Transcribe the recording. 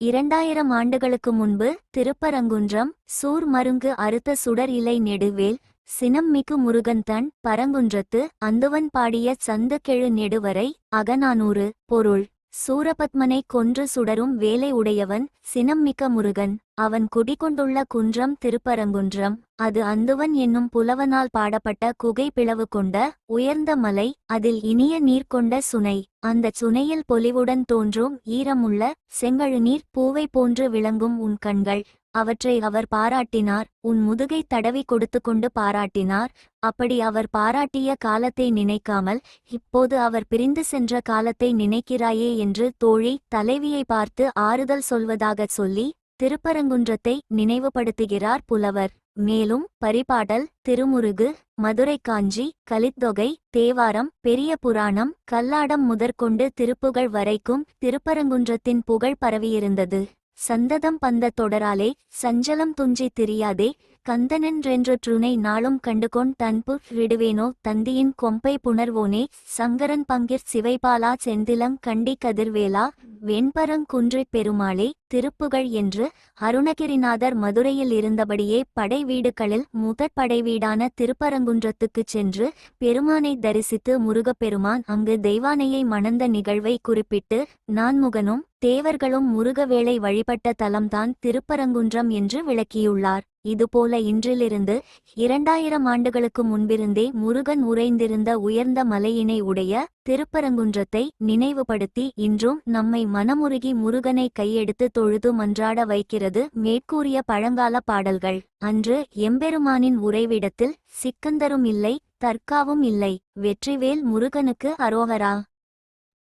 இரண்டாயிரம் ஆண்டுகளுக்கு முன்பு திருப்பரங்குன்றம் சூர் மருங்கு அறுத்த சுடர் இலை நெடுவேல் சினம் மிகு முருகன் தன் பரங்குன்றத்து அந்துவன் பாடிய சந்தகெழு நெடுவரை அகநானூறு பொருள். சூரபத்மனை கொன்று சுடரும் வேலை உடையவன் சினம் மிக்க முருகன். அவன் குடிகொண்டுள்ள குன்றம் திருப்பரங்குன்றம். அது அந்துவன் என்னும் புலவனால் பாடப்பட்ட குகை பிளவு கொண்ட உயர்ந்த மலை அதில் இனிய நீர் கொண்ட சுனை. அந்தச் சுனையில் பொலிவுடன் தோன்றும் ஈரமுள்ள செங்கழுநீர் பூவை போன்று விளங்கும் உன் கண்கள். அவற்றை அவர் பாராட்டினார். உன் முதுகை தடவி கொடுத்து கொண்டு பாராட்டினார். அப்படி அவர் பாராட்டிய காலத்தை நினைக்காமல் இப்போது அவர் பிரிந்து சென்ற காலத்தை நினைக்கிறாயே என்று தோழி தலைவியை பார்த்து ஆறுதல் சொல்வதாகச் சொல்லி திருப்பரங்குன்றத்தை நினைவுபடுத்துகிறார் புலவர். மேலும் பரிபாடல் திருமுருகு மதுரை காஞ்சி கலித்தொகை தேவாரம் பெரிய புராணம் கல்லாடம் முதற்கொண்டு திருப்புகழ் வரைக்கும் திருப்பரங்குன்றத்தின் புகழ் பரவியிருந்தது. சந்ததம் பந்த தொடராலே சஞ்சலம் துஞ்சி திரியாதே கந்தனென்றென்று ட்ருனை நாளும் கண்டுகொண் தன்பு விடுவேனோ தந்தியின் கொம்பை புணர்வோனே சங்கரன் பங்கிற் சிவைபாலா செந்திலம் கண்டி கதிர்வேலா வெண்பரங்குன்றிப் பெருமாளே திருப்புகழ் என்று அருணகிரிநாதர் மதுரையில் இருந்தபடியே படை வீடுகளில் முதற் படை வீடான திருப்பரங்குன்றத்துக்குச் சென்று பெருமானை தரிசித்து முருகப்பெருமான் அங்கு தெய்வானையை மணந்த நிகழ்வை குறிப்பிட்டு நான்முகனும் தேவர்களும் முருகவேளை வழிபட்ட தலம்தான் திருப்பரங்குன்றம் என்று விளக்கியுள்ளார். இதுபோல இன்றிலிருந்து இரண்டாயிரம் ஆண்டுகளுக்கு முன்பிருந்தே முருகன் உறைந்திருந்த உயர்ந்த மலையினை உடைய திருப்பரங்குன்றத்தை நினைவுபடுத்தி இன்றும் நம்மை மனமுருகி முருகனை கையெடுத்து தொழுது மன்றாட வைக்கிறது மேற்கூறிய பழங்கால பாடல்கள். அன்று எம்பெருமானின் உறைவிடத்தில் சிக்கந்தரும் இல்லை தர்காவும் இல்லை. வெற்றிவேல் முருகனுக்கு அரோகரா.